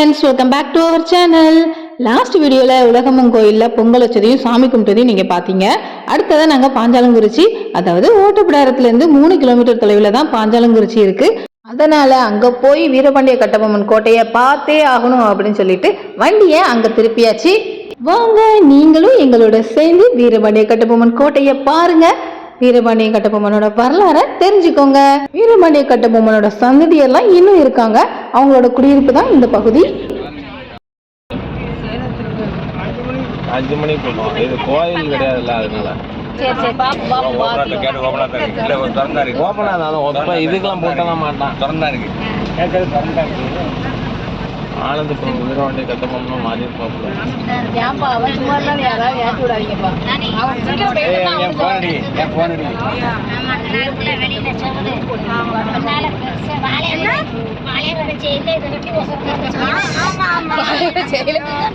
Friends welcome back to our channel last வீடியோவில் உலகம்மன் கோயிலில் பொங்கல் வச்சதையும் சாமி கும்பிட்டதையும் நீங்கள் பார்த்தீங்க அடுத்ததான் நாங்கள் பாஞ்சாலங்குறிச்சி அதாவது ஓட்டப்பிடாரத்துலேருந்து மூணு கிலோமீட்டர் தொலைவில் தான் பாஞ்சாலங்குறிச்சி இருக்குது அதனால் அங்கே போய் வீரபாண்டிய கட்டபொம்மன் கோட்டையை பார்த்தே ஆகணும் அப்படின்னு சொல்லிட்டு வண்டியை அங்கே திருப்பியாச்சு. வாங்க நீங்களும் எங்களோட சேர்ந்து வீரபாண்டிய கட்டபொம்மன் கோட்டையை பாருங்க. வீரபாண்டிய கட்டபொம்மனோட வரலாறை தெரிஞ்சுக்கோங்க. வீரபாண்டிய கட்டபொம்மனோட சந்ததியெல்லாம் இன்னும் இருக்காங்க. அவங்களோட குடியிருப்பு தான் இந்த பகுதி. அஞ்சு மணிக்கு போனோம் இது கோயில் கிடையாதுல்ல அதனால. ஓப்பனா இருந்தாலும் இப்ப இதுக்கெல்லாம் போட்டலாம் மாட்டான். திறந்தா இருக்கு. ஆனந்த் இப்போ விருவாண்டி கட்டபொம்மன் மாறி இருப்பாப்புல என் போன் அடி என் போன் அடி.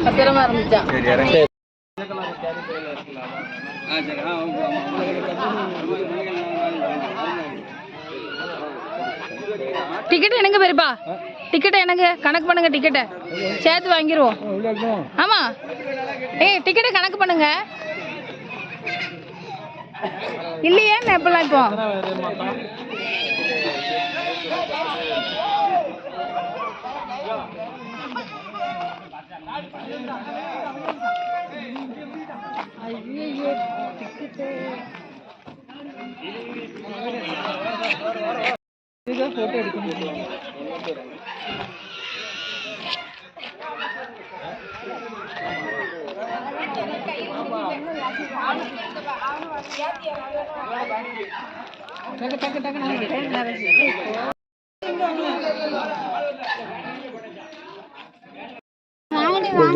பத்திரமா இருந்துச்சான் சரி இறங்கி. டிக்கெட் என்னங்க பெரியப்பா? டிக்கெட்டை என்னங்க கணக்கு பண்ணுங்க டிக்கெட்டை சேர்த்து வாங்கிடுவோம் ஆமா. ஏய் டிக்கெட்டை கணக்கு பண்ணுங்க. இல்லையே எப்பெல்லாம் இப்போ?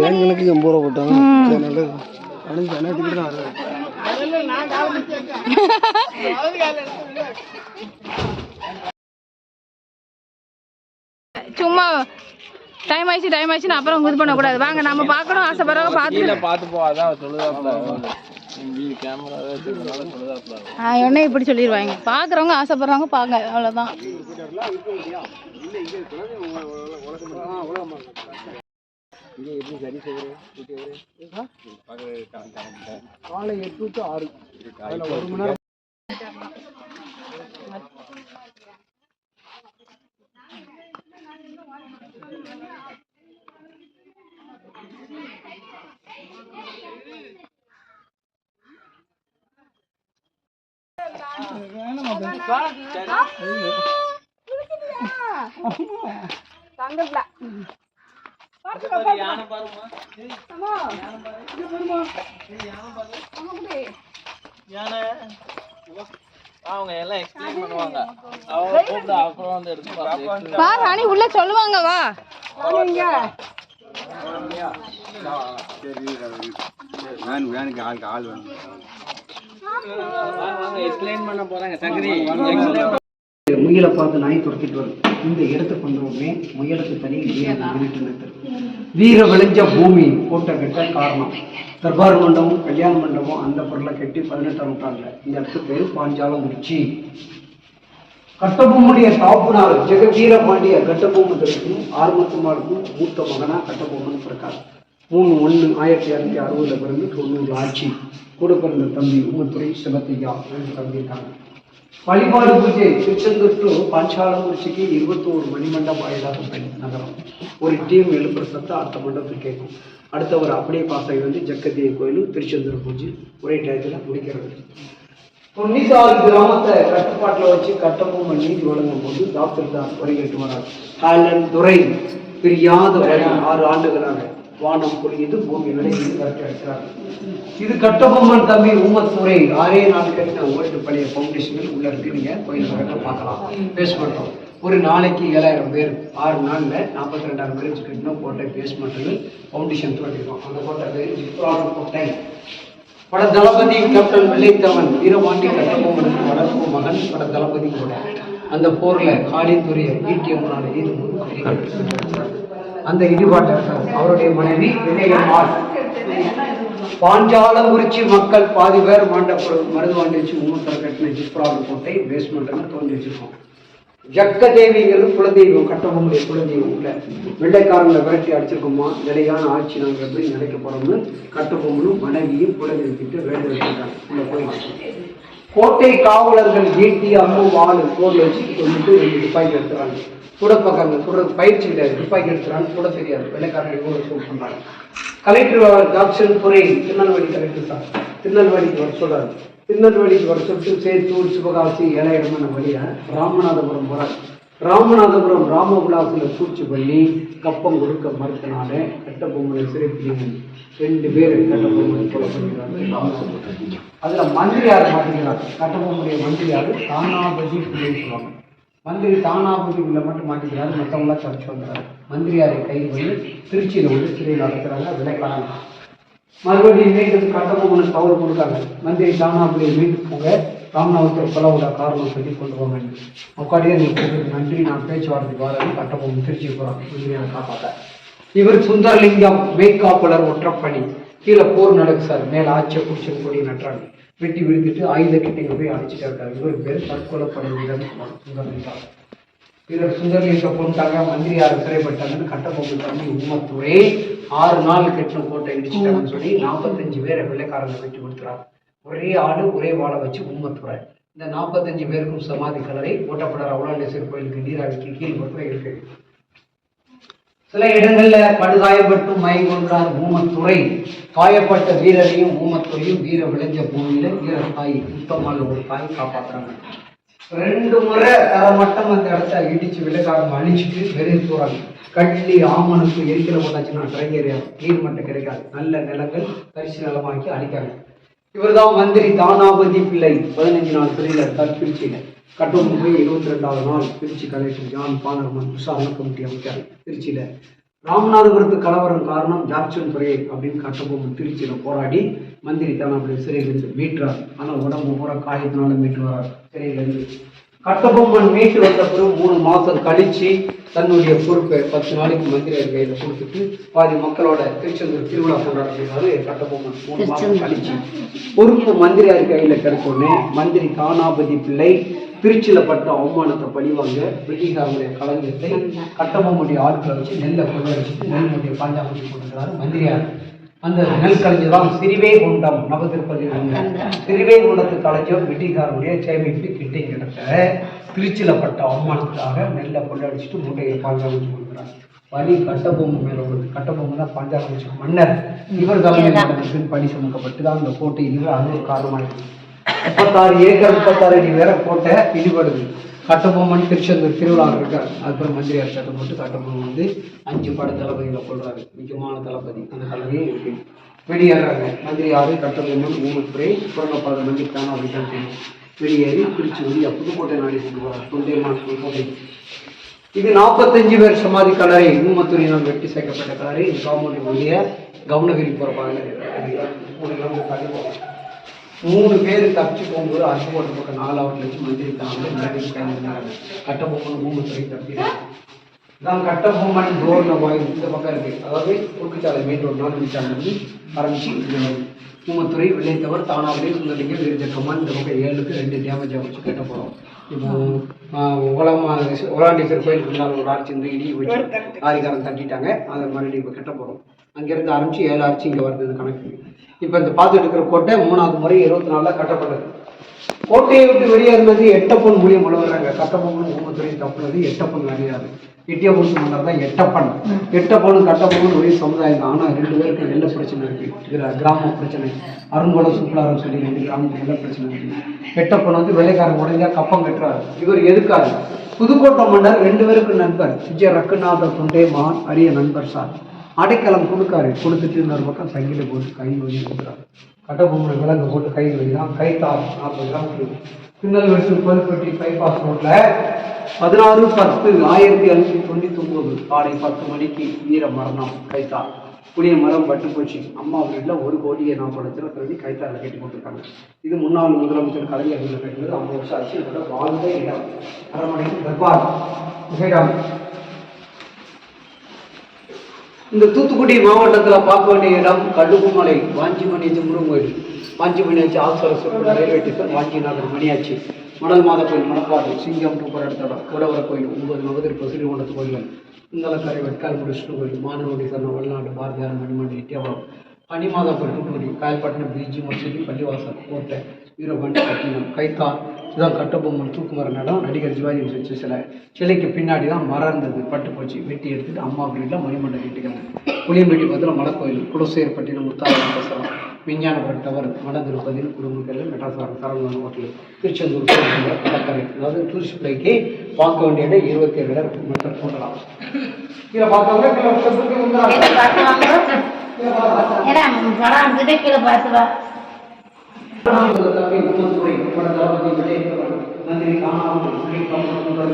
வேன்களுக்கு எண்பது ரூபா போட்டாங்க நல்லது சும்மா டைம் ஆயிடுச்சு டைம் ஆயிடுச்சுன்னு அப்புறம் இது பண்ணக்கூடாது. வாங்க நம்ம பார்க்கணும் ஆசைப்படுறவங்க பார்த்து பார்த்து போ அதான் சொல்லுதாப்புல கேமரா வச்சிருக்கனால சொல்லுதாப்புல என்ன இப்படி சொல்லிடுவாங்க பார்க்குறவங்க ஆசைப்படுறவங்க பாங்க அவ்வளோதான் காலை எட்டு டு ஆறு. அதில் ஒரு மணி நேரம் அவங்க எல்லாம் எக்ஸ்பிளைன் பண்ணுவாங்க அவங்க கூப்பிட்டு அப்புறம் வந்து எடுத்து வா. ராணி உள்ள சொல்லுவாங்க வா. எக்ஸ்பிளைன் பண்ண போறாங்க சங்கரி முயலை பார்த்து நாய் துரத்திட்டு வரும் இந்த இடத்த வந்த உடனே முயலுக்கு தனி வீர விளைஞ்ச பூமி கோட்டை கட்ட காரணம். தர்பார் மண்டபம் கல்யாண மண்டபம் அந்த பொருளை கட்டி பதினெட்டாம் நூற்றாண்டுல இந்த இடத்துக்கு பாஞ்சாலம் பாஞ்சாலங்குறிச்சி கட்டபொம்மனுடைய தாப்புனார் ஜெகவீர பாண்டிய கட்டபொம்மத்திற்கும் ஆர்மத்துமாருக்கும் மூத்த மகனா கட்டபொம்மன் பிறக்கார் மூணு ஒன்று ஆயிரத்தி இரநூத்தி அறுபதுல பிறந்து தொண்ணூறு ஆட்சி. கூட பிறந்த தம்பி உமத்துறை சிவத்தையா ரெண்டு தம்பி இருக்காங்க வழிபாடு பூஜை திருச்செந்தூர் டு பாஞ்சாலங்குறிச்சிக்கு இருபத்தோரு மணிமண்டபம் வாயிலாக நகரம். ஒரு டீம் எழுப்புற சத்தம் அடுத்த மண்டபத்தில் கேட்கும். அடுத்தவர் அப்படியே பாஸ் ஆகி வந்து ஜக்கதிய கோயிலும் திருச்செந்தூர் பூஜை ஒரே டயத்தில் முடிக்கிறது. தொண்ணூத்தாறு கிராமத்தை கட்டுப்பாட்டில் வச்சு கட்டபொம்மன் நீதி வழங்கும் போது டாக்டர் தான் வரி கேட்டு வரார் ஹாலன் துறை பிரியாத ஆறு ஆண்டுகளாக வானம் பொழியது பூமி விளையுது கரெக்டாக இது கட்டபொம்மன் தம்பி உமத் துறை ஆறே நாள் கட்டின ஓட்டு பழைய ஃபவுண்டேஷன்கள் உள்ள இருக்கு. நீங்க கோயில் கரெக்டாக பார்க்கலாம். பேஸ் பண்ணுறோம் ஒரு நாளைக்கு ஏழாயிரம் பேர் ஆறு நாளில் நாற்பத்தி ரெண்டாயிரம் பேர் கட்டினோம் கட்டின கோட்டை பேஸ்மெண்ட்டுகள் ஃபவுண்டேஷன் தோட்டிருக்கோம் அந்த கோட்டை பேர் கோட்டை. பட தளபதி கேப்டன் வெள்ளைத்தவன் வீரபாண்டி கட்டபொம்மனுக்கு வளர்ப்பு மகன் பட தளபதி கூட. அந்த போர்ல காளித்துறையை ஈட்டியம்மனால ஈடுபோது அந்த இடிபாட்டை அவருடைய மனைவி வினயம்மாள். பாஞ்சாலங்குறிச்சி மக்கள் பாதி பேர் மாண்டப்படும் மருதுவாண்டி வச்சு கட்டின ஜிப்ரால் கோட்டை பேஸ்மெண்ட்னு தோண்டி வச்சிருக்கோம் ஜக்கதேவிங்கிறது குலதெய்வம் கட்டபொம்மனுடைய குலதெய்வம் உள்ள வெள்ளைக்காரங்களை விரட்டி அடிச்சிருக்குமா? நிலையான ஆட்சி நாங்கள் எப்படி நிலைக்க போறோம்னு கட்டபொம்மனும் மனைவியும் குலதெய்வத்திட்டு வேண்டு கோட்டை காவலர்கள் ஈட்டி அம்மு வாழு போர்ல வச்சு கொண்டுட்டு ரெண்டு துப்பாக்கி எடுத்துறாங்க. கூட பார்க்காங்க சுட பயிற்சி கிடையாது துப்பாக்கி எடுத்துறாங்க கூட தெரியாது. வெள்ளைக்காரங்க கூட சூட் கலெக்டர் ஜாக்சன் துறை திருநெல்வேலி கலெக்டர் சார். திருநெல்வேலிக்கு வர சொல்றாரு. திருநெல்வேலிக்கு வர சொல்லிட்டு சேத்தூர் சிவகாசி ஏழையிடமான வழியாக ராமநாதபுரம் போகிறார் ராமநாதபுரம் ராமகுலாசில் சூழ்ச்சி பண்ணி கப்பம் கொடுக்க மறுத்தனால கட்டபொம்மனை சிறைப்பிடிங்க. ரெண்டு பேர் கட்டபொம்மனை கொலை பண்ணிடுறாங்க அதில் மந்திரியார் மாட்டேங்கிறார் கட்டபொம்மனுடைய மந்திரியார் தானாபதி பிள்ளை சொல்லுவாங்க. மந்திரி தானாபதி உள்ள மட்டும் மாட்டேங்கிறாரு மற்றவங்களாம் தப்பிச்சு வந்தாரு மந்திரியாரை கைது பண்ணி திருச்சியில் வந்து சிறையில் நடத்துகிறாங்க விலைக்கான மறுபடியும் மீண்டும் கட்டபொம்மனுக்கு பவர் கொடுத்தாங்க மந்திரி தானாபதியை மீண்டும் போங்க. ராமநாதத்தில் கொலவோட காரணம் சொல்லி கொண்டு போங்க உட்காடியே நீங்கள் நன்றி. நான் பேச்சுவார்த்தைக்கு வரேன்னு கட்டபொம்மன் திருச்சி போகிறான் உண்மையான காப்பாற்ற இவர் சுந்தரலிங்கம் மெய்காப்பலர் ஒற்றப்பணி. கீழே போர் நடக்கு சார். மேலே ஆட்சியை பிடிச்சி கொடி நட்டுறாங்க. வெட்டி விழுந்துட்டு ஆயுத கிட்டைங்க போய் அடிச்சுட்டே இருக்காரு. இவர் பேர் தற்கொலை படை வீரர். சுந்தரலிங்கம். இவர் சுந்தரலிங்க கொண்டாங்க மந்திரியார் சிறைப்பட்டாங்கன்னு கட்டபொம்மன் தம்பி உம்மத்துறை ஆறு நாள் கெட்டின கோட்டை இடிச்சிட்டாங்கன்னு சொல்லி நாற்பத்தஞ்சு பேரை வெள்ளைக்காரங்க வெட்டி கொடுத்துறாங்க. ஒரே ஆடு ஒரே வாழை வச்சு உம்மத்துறை. இந்த நாற்பத்தஞ்சு பேருக்கும் சமாதி கலரை ஓட்டப்படார் அவுலாண்டேஸ்வரர் கோயிலுக்கு நீராவிக்கு கீழ்புறத்துல இருக்கு. சில இடங்கள்ல படுகாயப்பட்டு மயங்கொன்றார் ஊமத்துறை காயப்பட்ட வீரரையும் ஊமத்துறையும் வீர விளைஞ்ச பூமியில வீர தாய் முத்தம்மாள் ஒரு தாய் காப்பாத்துறாங்க. ரெண்டு முறை தரமட்டம் அந்த இடத்த இடிச்சு விலைக்காரங்க அழிச்சிட்டு வெளியே போறாங்க. கட்லி ஆமனுக்கு எரிக்கிற போட்டாச்சுன்னா ட்ரையர் நீர் மட்டும் கிடைக்காது. நல்ல நிலங்கள் தரிசு நிலமாக்கி அழிக்காங்க. இவர்தான் மந்திரி தானாபதி பிள்ளை. பதினஞ்சு நாள் பிள்ளையில இருக்கார் திருச்சியில. போய் இருபத்தி ரெண்டாவது நாள் திருச்சி கலெக்டர் ஜான் பானர்மன் விசாரணை கமிட்டி அமைச்சார் திருச்சியில. ராமநாதபுரத்து கலவரம் காரணம் ஜார்ச்சன் துறை அப்படின்னு கட்டபொம்மன் திருச்சியில போராடி மந்திரி தானாபதி சிறையிலிருந்து மீட்டுறார் ஆனால் உடம்பு பூரா காயத்தினால மீட்டு வரார் சிறையிலிருந்து கட்டபொம்மன் மீட்டு வந்த பிறகு மூணு மாசம் கழிச்சு தன்னுடைய பொறுப்பை பத்து நாளைக்கு மந்திரியார் கையில கொடுத்துட்டு பாதி மக்களோட திருச்செந்தூர் திருவிழா கொண்டாடுறாரு கட்டபொம்மன். மூணு மாசம் கழிச்சு. பொறுப்பு மந்திரியார் கையில கிடைச்சோடனே மந்திரி தானாபதி பிள்ளை திருச்சியில பட்ட அவமானத்தை பழிவாங்க. பிரிட்டிஷாருடைய களஞ்சத்தை கட்டபொம்மனுடைய ஆட்களை வச்சு நெல்லை கொண்டு வச்சுட்டு நெல் மூட்டையை பாஞ்சாமட்டி கொண்டுறாரு மந்திரியார் அந்த நெல் கலைஞர் சிறிவே குண்டம் நவதிருப்பதி சிறிவே குண்டத்து கலைஞர் பிரிட்டிஷாருடைய சேமிப்பு கிட்டே கிடத்த திருச்சியில பட்ட அவமானத்துக்காக நெல்லை கொள்ளடிச்சிட்டு மூட்டையை பாஞ்சாமட்டி கொடுக்குறாரு வலி கட்டபொம்மை மேல உள்ளது கட்டபொம்மை தான் பாஞ்சாலமிச்ச மன்னர் இவர் தலைமையில் பணி சுமக்கப்பட்டு தான் அந்த கோட்டை இடிவு அது ஒரு காரணமாயிருக்கு முப்பத்தாறு ஏக்கர் முப்பத்தாறு அடி வேற கோட்டை இடிபடுது. கட்டபொம்மன் திருச்செந்தூர் திருவிழா இருக்கார். அதுக்கப்புறம் மந்திரியார் சட்டம் போட்டு கட்டபொம்மன் வந்து அஞ்சு பட தளபதிகளை கொள்றாரு. முக்கியமான தளபதி. அந்த கலவையே இருக்கு. வெளியேறாங்க. மந்திரி கட்டபொம்மன் ஊமத்துறை சுரங்கப்பாதை வந்து தானே அப்படின்னு தெரியும். வெளியேறி திருச்சி வழியா புதுக்கோட்டை நாடி கொண்டு போறார் தொண்டைமான் புதுக்கோட்டை இது நாற்பத்தஞ்சு பேர் சமாதி கலரை ஊமத்துறையினால் வெட்டி சேர்க்கப்பட்ட கலரை இது கவர்மெண்ட் வழிய கவனகிரி போகிற பாதையில் ஒரு கிலோமீட்டர் மூணு பேர் தப்பிச்சு போகும்போது அருப்புக்கோட்டை பக்கம் நாலாவது லட்சம் மந்திரி தாங்க நிறைய கைந்தாங்க கட்டபொம்மன் ஊமத்துறை தப்பி தான் கட்டபொம்மன் ரோட்ல வாய் இந்த பக்கம் இருக்கு. அதாவது குறுக்குச்சாலை மெயின் ரோடு நாலு சாலை வந்து ஆரம்பிச்சு ஊமத்துறை வெள்ளைத்தவர் தானாவளி சுந்தரலிங்கம் விருஜக்கம்மன் இந்த பக்கம் ஏழுக்கு ரெண்டு டேமேஜ் வச்சு கட்ட போகிறோம் இப்போ உலகமா உலாண்டீஸ்வரர் கோயிலுக்கு ஒரு இந்த இடி வச்சு ஆரிகாரம் தட்டிட்டாங்க. அதை மறுபடியும் இப்போ கட்ட போகிறோம் அங்கேருந்து ஆரம்பிச்சு ஏழு ஆர்ச்சி இங்கே வருது இந்த கணக்கு. இப்போ இந்த பார்த்துட்டு இருக்கிற கோட்டை மூணாவது முறை இருபத்தி நாலில் கட்டப்பட்டது. கோட்டையை விட்டு வெளியேறினது எட்டப்பன் மூலியம் வளர்றாங்க ஒவ்வொரு ஊமத்துறையும் தப்புனது எட்டப்பன் கிடையாது எட்டிய பொண்ணு மன்னர் தான் எட்டப்பன் எட்டப்பனும் கட்டப்பனும் ஒரே சமுதாயம் தான். ஆனால் ரெண்டு பேருக்கு நெல்ல பிரச்சனை இருக்கு. கிரா- கிராம பிரச்சனை. அருங்கோலம் சுற்றுலாரம் சொல்லி ரெண்டு கிராமத்துக்கு நல்ல பிரச்சனை இருக்கு. எட்டப்பன் வந்து வெள்ளைக்காரன் உடனே கப்பம் கட்டுறாரு. இவர் எதுக்காரு புதுக்கோட்டை மன்னர் ரெண்டு பேருக்கு நண்பர். விஜய ரக்குநாத தொண்டேமான் அரிய நண்பர் சார். அடைக்கலம் கொடுக்காரு. கொடுத்துட்டு இன்னொரு பக்கம் சங்கில போட்டு கை வழி கொடுக்குறாரு. கட்டபொம்மனை விலங்கு போட்டு கை வழிதான் கைத்தார் நாற்பது கிராம் திருநெல்வேலி கோயில்பட்டி பைபாஸ் ரோட்ல பதினாறு பத்து ஆயிரத்தி அறுநூத்தி தொண்ணூத்தி ஒன்பது காலை பத்து மணிக்கு வீர மரணம் கைத்தார் புளிய மரம் பட்டு போச்சு. அம்மா வீட்டில் ஒரு கோடியை நாற்பது லட்சம் ரூபாய் திருடி கைத்தாரில் கட்டி போட்டிருக்காங்க. இது முன்னாள் முதலமைச்சர் கலைஞர் வீட்டில் கட்டினது ஐம்பது வருஷம் ஆச்சு. வாழ்ந்த இடம். அரண்மனைக்கு தர்பார் விஜயகாந்த் இந்த தூத்துக்குடி மாவட்டத்தில் பார்க்க வேண்டிய இடம் கடுகுமலை வாஞ்சிமணி முருகன் கோயில். வாஞ்சிமணி ஆச்சு ஆசர ரயில்வே ஸ்டேஷன் வாஞ்சிநாதர் மணியாச்சி. மணல் மாத கோயில் மணப்பாடு சிங்கம் டூப்பர் இடத்தோட கூடவர கோயில் ஒன்பது நவதிருப்ப ஸ்ரீகொண்டத்து கோயில்கள். இந்தலக்கரை வெட்கால் விஷ்ணு கோயில் மானவடி சரண வல்லாண்டு பாரதியார் மணிமண்டி இட்டியாவரம் பனிமாதா கோயில் தூத்துக்குடி காயல்பட்டினம் பிஜி மசூதி பள்ளிவாசல் கோட்டை வீரபாண்டி பட்டினம் கைத்தார் இதுதான் கட்டபொம்மன் தூக்குமர இடம் நடிகர் சிவாஜி வச்ச சிலை. சிலைக்கு பின்னாடி தான் மரம் இருந்தது பட்டு போச்சு வெட்டி எடுத்துட்டு அம்மா வீட்டில் மணிமண்டை கட்டிக்காங்க புளியம்பட்டி பக்கத்தில் மலைக்கோயில் குலசேர்பட்டினம் முத்தாரம் விஞ்ஞானபுரம் டவர் மட திருப்பதியில் மெட்டாசாரம் சரவணன் ஹோட்டல் திருச்செந்தூர் கடற்கரை. அதாவது டூரிஸ்ட் பிளேக்கு பார்க்க வேண்டிய இடம் இருபத்தி ஏழு இடம் மட்டும் போகலாம் கீழே பார்த்தவங்க கீழே வந்துடுறாங்க. கீழே பார்த்தா ஏடா படம் அங்கிட்ட கீழே பார்த்துவா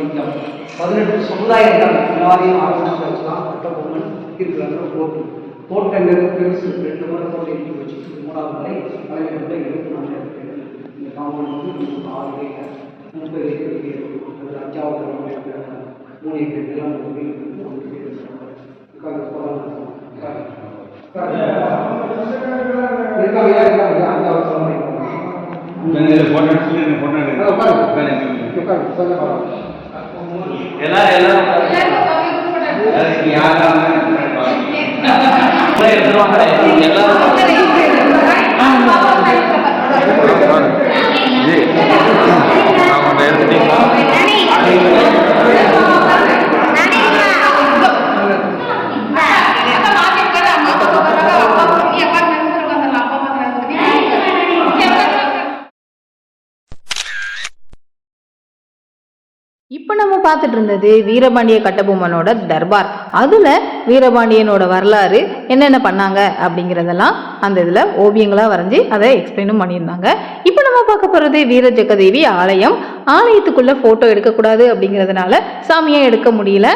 பதினெட்டு சமுதாயங்கள் எல்லாரையும் ஆரம்பிச்சு வச்சுலாம் கட்டபொம்மன் இருக்கிறாங்க போட்டு போட்டங்கிறது பெருசு ரெண்டு முறை போட்டு எடுத்து வச்சு மூணாவது முறை கலைஞர்கள் இருபத்தி நாலு இந்த காமன் வந்து நமக்கு ஆறு ஏக்கர் முப்பது ஏக்கர் வீடு. அது அஞ்சாவது மூணு ஏக்கர் நிலம் ஒரு வீடு இருக்கு. ஒரு வீடு இருக்கு. உட்கார்ந்து போகலாம். உட்கார்ந்து. உட்கார்ந்து. இருக்காங்க, இருக்காங்க. அஞ்சாவது தலைமுறை. எல்லாரும் எல்லாரும் எடுத்துருவாங்க எல்லாரும் இப்போ நம்ம பார்த்துட்டு இருந்தது வீரபாண்டிய கட்டபொம்மனோட தர்பார். அதில் வீரபாண்டியனோட வரலாறு என்னென்ன பண்ணாங்க அப்படிங்கிறதெல்லாம் அந்த இதில் ஓவியங்களாக வரைஞ்சி அதை எக்ஸ்பிளைனும் பண்ணியிருந்தாங்க. இப்போ நம்ம பார்க்க போகிறது வீர ஜெகதேவி ஆலயம். ஆலயத்துக்குள்ளே ஃபோட்டோ எடுக்கக்கூடாது அப்படிங்கிறதுனால சாமியை எடுக்க முடியல.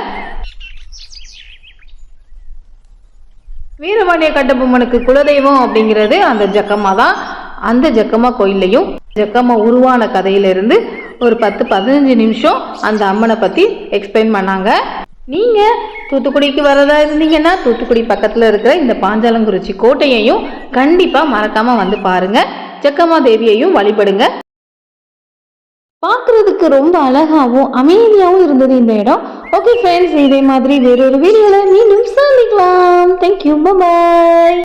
வீரபாண்டிய கட்டபொம்மனுக்கு குலதெய்வம் அப்படிங்கிறது அந்த ஜக்கம்மா தான் அந்த ஜக்கம்மா கோயில்லையும் ஜக்கம்மா உருவான கதையிலிருந்து ஒரு பத்து பதினஞ்சு நிமிஷம் அந்த அம்மனை பற்றி எக்ஸ்பிளைன் பண்ணாங்க. நீங்கள் தூத்துக்குடிக்கு வரதா இருந்தீங்கன்னா தூத்துக்குடி பக்கத்தில் இருக்கிற இந்த பாஞ்சாலங்குறிச்சி கோட்டையையும் கண்டிப்பாக மறக்காமல் வந்து பாருங்கள் ஜக்கம்மா தேவியையும் வழிபடுங்க. பார்க்குறதுக்கு ரொம்ப அழகாகவும் அமைதியாகவும் இருந்தது இந்த இடம். ஓகே ஃப்ரெண்ட்ஸ் இதே மாதிரி வேறொரு வீடியோவில் மீண்டும் சந்திக்கலாம். Thank you bye